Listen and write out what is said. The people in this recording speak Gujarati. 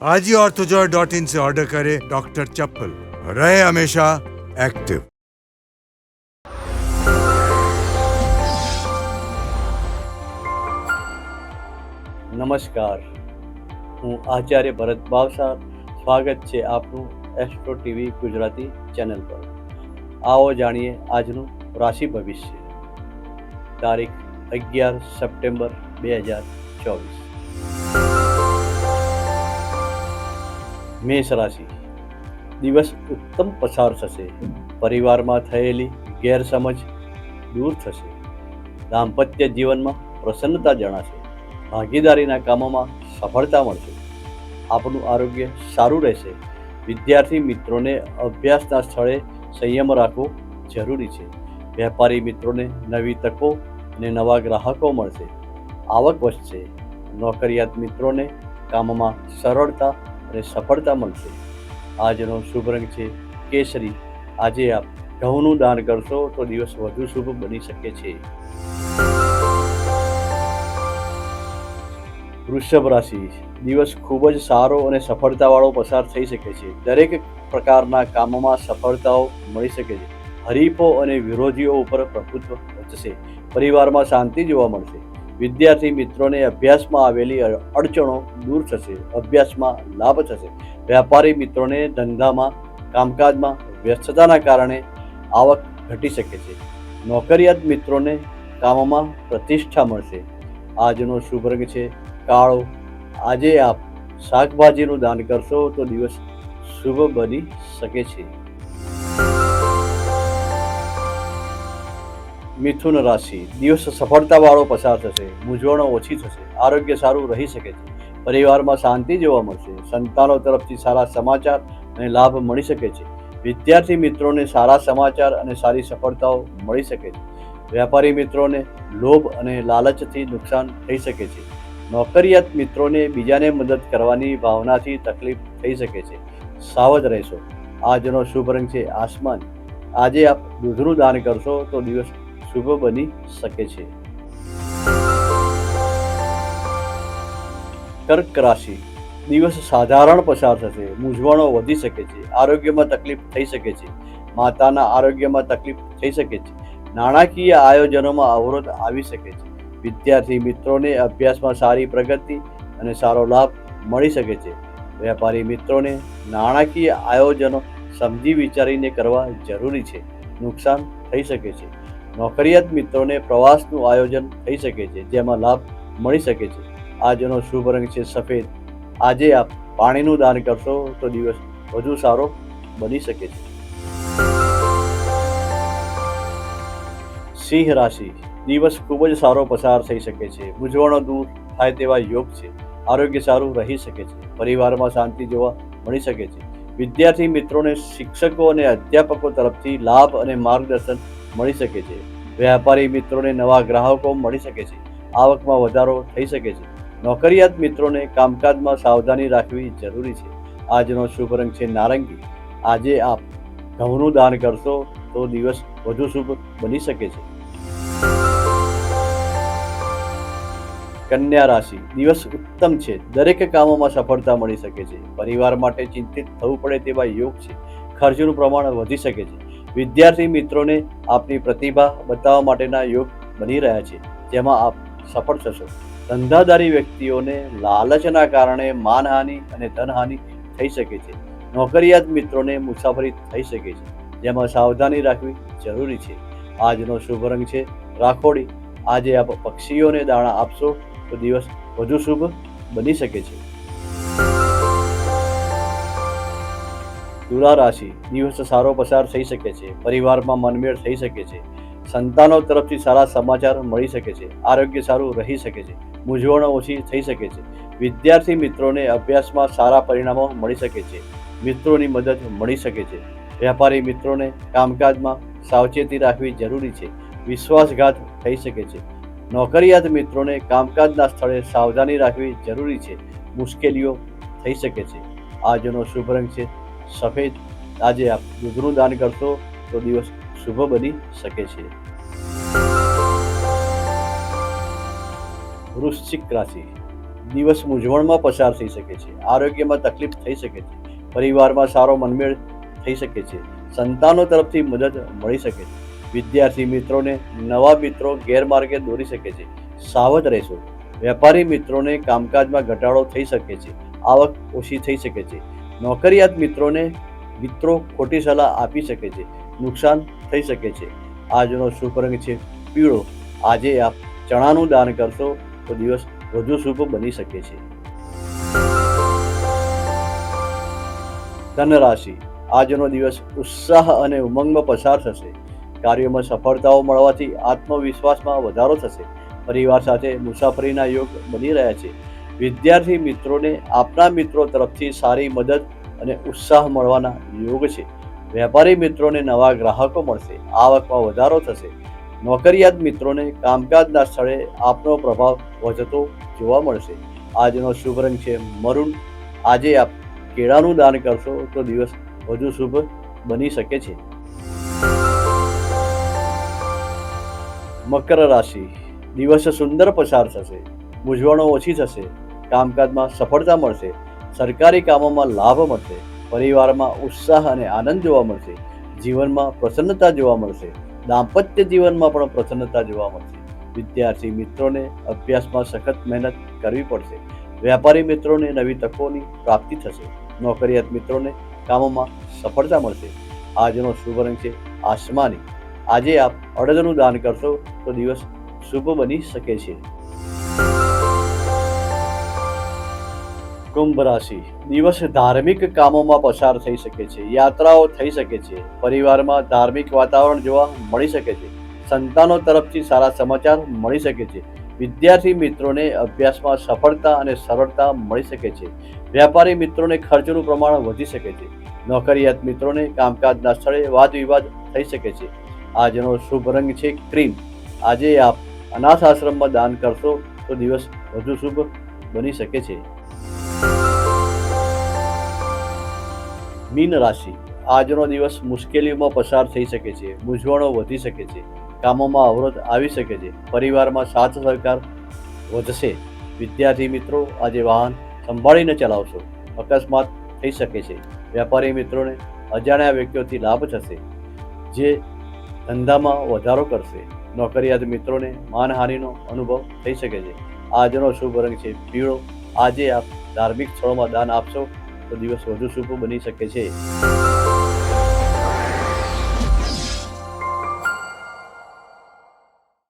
आज ही ऑर्थोजॉय डॉट इन से ऑर्डर करें डॉक्टर चप्पल रहे हमेशा एक्टिव નમસ્કાર હું આચાર્ય ભરત ભાવસાર સ્વાગત છે આપનું એસ્ટ્રો ટીવી ગુજરાતી ચેનલ પર આવો જાણીએ આજનું રાશિ ભવિષ્ય તારીખ અગિયાર સપ્ટેમ્બર બે હજાર ચોવીસ મેષ રાશિ. દિવસ ઉત્તમ પસાર થશે. પરિવારમાં થયેલી ગેરસમજ દૂર થશે. દાંપત્ય જીવનમાં પ્રસન્નતા જણાશે. ભાગીદારીના કામોમાં સફળતા મળશે. આપનું આરોગ્ય સારું રહેશે. વિદ્યાર્થી મિત્રોને અભ્યાસના સ્થળે સંયમ રાખવો જરૂરી છે. વેપારી મિત્રોને નવી તકો અને નવા ગ્રાહકો મળશે. આવક વધશે. નોકરિયાત મિત્રોને કામમાં સરળતા અને સફળતા મળશે. આજનો શુભ રંગ છે કેસરી. આજે આપ ઘઉંનું દાન કરશો તો દિવસ વધુ શુભ બની શકે છે. વૃષભ રાશિ. દિવસ ખૂબ જ સારો અને સફળતાવાળો પસાર થઈ શકે છે. દરેક પ્રકારના કામોમાં સફળતાઓ મળી શકે છે. હરીફો અને વિરોધીઓ ઉપર પ્રભુત્વ વધશે. પરિવારમાં શાંતિ જોવા મળશે. વિદ્યાર્થી મિત્રોને અભ્યાસમાં આવેલી અડચણો દૂર થશે, અભ્યાસમાં લાભ થશે. વેપારી મિત્રોને ધંધામાં, કામકાજમાં વ્યસ્તતાના કારણે આવક ઘટી શકે છે. નોકરિયાત મિત્રોને કામમાં પ્રતિષ્ઠા મળશે. આજનો શુભ રંગ છે કાળો. આજે આપ શાકભાજીનું દાન કરશો તો દિવસ શુભ બની શકે છે. મિથુન રાશિ. દિવસ સફળતાવાળો પસાર થશે, મૂંઝવણો ઓછી થશે, આરોગ્ય સારું રહી શકે છે. પરિવારમાં શાંતિ જોવા મળશે, સંતાનો તરફથી સારા સમાચાર અને લાભ મળી શકે છે. વિદ્યાર્થી મિત્રોને સારા સમાચાર અને સારી સફળતાઓ મળી શકે છે. વેપારી મિત્રોને લોભ અને લાલચથી નુકસાન થઈ શકે છે. નોકરિયાત મિત્રોને બીજાને મદદ કરવાની ભાવનાથી તકલીફ થઈ શકે છે. સાવધ રહેશો. આજનો શુભ રંગ છે આસમાન. આજે આપ દૂધનું દાન કરશો તો દિવસ શુભ બની શકે છે. કર્ક રાશિ. દિવસ સાધારણ પસાર થશે, મૂંઝવણો વધી શકે છે, આરોગ્યમાં તકલીફ થઈ શકે છે, માતાના આરોગ્યમાં તકલીફ થઈ શકે છે, નાણાકીય આયોજનોમાં અવરોધ આવી શકે છે, વિદ્યાર્થી મિત્રોને અભ્યાસમાં સારી પ્રગતિ અને સારો લાભ મળી શકે છે. વેપારી મિત્રોને નાણાકીય આયોજનો સમજી વિચારીને કરવા જરૂરી છે, નુકસાન થઈ શકે છે. નોકરિયાત મિત્રોને પ્રવાસનું આયોજન થઈ શકે છે, જેમાં લાભ મળી શકે છે. આજનો શુભ રંગ છે સફેદ. આજે આપ પાણીનું દાન કરશો તો દિવસ વધુ સારો બની શકે છે. સિંહ રાશિ. દિવસ ખૂબ જ સારો પસાર થઈ શકે છે. મૂંઝવણો દૂર થાય તેવા યોગ છે. આરોગ્ય સારું રહી શકે છે. પરિવારમાં શાંતિ જોવા મળી શકે છે. વિદ્યાર્થી મિત્રોને, શિક્ષકો અને અધ્યાપકો તરફથી લાભ અને માર્ગદર્શન મળી શકે છે. વ્યાપારી મિત્રોને નવા ગ્રાહકો મળી શકે છે. આવકમાં વધારો થઈ શકે છે. નોકરિયાત મિત્રોને કામકાજમાં સાવધાની રાખવી જરૂરી છે. આજનો શુભ રંગ છે નારંગી. આજે આપ ઘઉંનું દાન કરશો તો દિવસ વધુ શુભ બની શકે છે. કન્યા રાશિ. દિવસ ઉત્તમ છે. દરેક કામોમાં સફળતા મળી શકે છે. પરિવાર માટે ચિંતિત થવું પડે તેવા યોગ છે. ખર્ચનું પ્રમાણ વધી શકે છે. વિદ્યાર્થી મિત્રોને આપની પ્રતિભા બતાવવા માટેના યોગ બની રહ્યા છે. જેમાં આપ સફળ થશો. ધંધાદારી વ્યક્તિઓને લાલચના કારણે માનહાનિ અને ધનહાનિ થઈ શકે છે. નોકરિયાત મિત્રોને મુસાફરી થઈ શકે છે. જેમાં સાવધાની રાખવી જરૂરી છે. આજનો શુભ રંગ છે રાખોડી. આજે આપ પક્ષીઓને દાણા આપશો. તો દિવસ વધુ શુભ બની શકે છે. તુલા રાશિ, દિવસ સારો પસાર થઈ શકે છે, પરિવારમાં મનમેળ થઈ શકે છે, સંતાનો તરફથી સારા સમાચાર મળી શકે છે, આરોગ્ય સારું રહી શકે છે, મૂંઝવણો ઓછી થઈ શકે છે, વિદ્યાર્થી મિત્રોને અભ્યાસમાં સારા પરિણામો મળી શકે છે, મિત્રોની મદદ મળી શકે છે વેપારી મિત્રોને કામકાજમાં સાવચેતી રાખવી જરૂરી છે, વિશ્વાસઘાત થઈ શકે છે નોકરિયાત મિત્રોને કામકાજના સ્થળે સાવધાની રાખવી જરૂરી છે. મુશ્કેલીઓ થઈ શકે છે. આજનો શુભ રંગ છે. સફેદ. આજે આપ દૂધનું દાન કરશો તો દિવસ શુભ બની શકે છે. વૃશ્ચિક રાશિ. દિવસ મૂંઝવણમાં પસાર થઈ શકે છે. આરોગ્યમાં તકલીફ થઈ શકે છે. પરિવારમાં સારો મનમેળ થઈ શકે છે. સંતાનો તરફથી મદદ મળી શકે છે. વિદ્યાર્થી મિત્રોને નવા મિત્રો ગેરમાર્ગે દોરી શકે છે. સાવધ રહેશો. વેપારી મિત્રોને કામકાજમાં ઘટાડો થઈ શકે છે. આવક ઓછી થઈ શકે છે. નોકરિયાત મિત્રોને મિત્રો ખોટી સલાહ આપી શકે છે. નુકસાન થઈ શકે છે. આજનો શુભ રંગ છે પીળો. આજે આપ ચણાનું દાન કરશો તો દિવસ વધુ શુભ બની શકે છે. ધન રાશિ આજનો દિવસ ઉત્સાહ અને ઉમંગમાં પસાર થશે. કાર્યોમાં સફળતાઓ મળવાથી આત્મવિશ્વાસમાં વધારો થશે. પરિવાર સાથે મુસાફરીના યોગ બની રહ્યા છે. વિદ્યાર્થી મિત્રોને આપના મિત્રો તરફથી સારી મદદ અને ઉત્સાહ મળવાના યોગ છે. વેપારી મિત્રોને નવા ગ્રાહકો મળશે. આવકમાં વધારો થશે. નોકરિયાત મિત્રોને કામકાજના સ્થળે આપનો પ્રભાવ વધતો જોવા મળશે. આજનો શુભ રંગ છે મરૂન. આજે આપ કેળાનું દાન કરશો તો દિવસ વધુ શુભ બની શકે છે. મકર રાશિ. દિવસ સુંદર પસાર થશે. મૂંઝવણો ઓછી થશે. કામકાજમાં સફળતા મળશે. સરકારી કામોમાં લાભ મળશે. પરિવારમાં ઉત્સાહ અને આનંદ જોવા મળશે. જીવનમાં પ્રસન્નતા જોવા મળશે. દાંપત્ય જીવનમાં પણ પ્રસન્નતા જોવા મળશે. વિદ્યાર્થી મિત્રોને અભ્યાસમાં સખત મહેનત કરવી પડશે. વેપારી મિત્રોને નવી તકોની પ્રાપ્તિ થશે. નોકરિયાત મિત્રોને કામોમાં સફળતા મળશે. આજનો શુભ રંગ છે આસમાની. આજે આપ અડદનું દાન કરશો તો દિવસ શુભ બની શકે છે. કુંભ રાશિ. દિવસ ધાર્મિક કામોમાં પસાર થઈ શકે છે. યાત્રાઓ થઈ શકે છે. પરિવારમાં ધાર્મિક વાતાવરણ જોવા મળી શકે છે. સંતાનો તરફથી સારા સમાચાર મળી શકે છે. વિદ્યાર્થી મિત્રોને અભ્યાસમાં સફળતા અને સરળતા મળી શકે છે. વ્યાપારી મિત્રોને ખર્ચનું પ્રમાણ વધી શકે છે. નોકરિયાત મિત્રોને કામકાજના સ્થળે વાદ વિવાદ થઈ શકે છે. આજનો શુભ રંગ છે ક્રીમ. આજે આપ અનાથ આશ્રમમાં દાન કરશો તો દિવસ વધુ શુભ બની શકે છે. મીન રાશિ. આજનો દિવસ મુશ્કેલીઓમાં પસાર થઈ શકે છે, મૂંઝવણો વધી શકે છે, કામોમાં અવરોધ આવી શકે છે, પરિવારમાં સાથ સહકાર વધશે. વિદ્યાર્થી મિત્રો, આજે વાહન સંભાળીને ચલાવશો. અકસ્માત થઈ શકે છે. વેપારી મિત્રોને અજાણ્યા વ્યક્તિઓથી લાભ થશે, જે ધંધામાં વધારો કરશે. નોકરિયાત મિત્રોને માનહાનિનો અનુભવ થઈ શકે છે. આજનો શુભ રંગ છે પીળો. આજે આપ ધાર્મિક સ્થળોમાં દાન આપશો તો દિવસ વધુ શુભ બની શકે છે.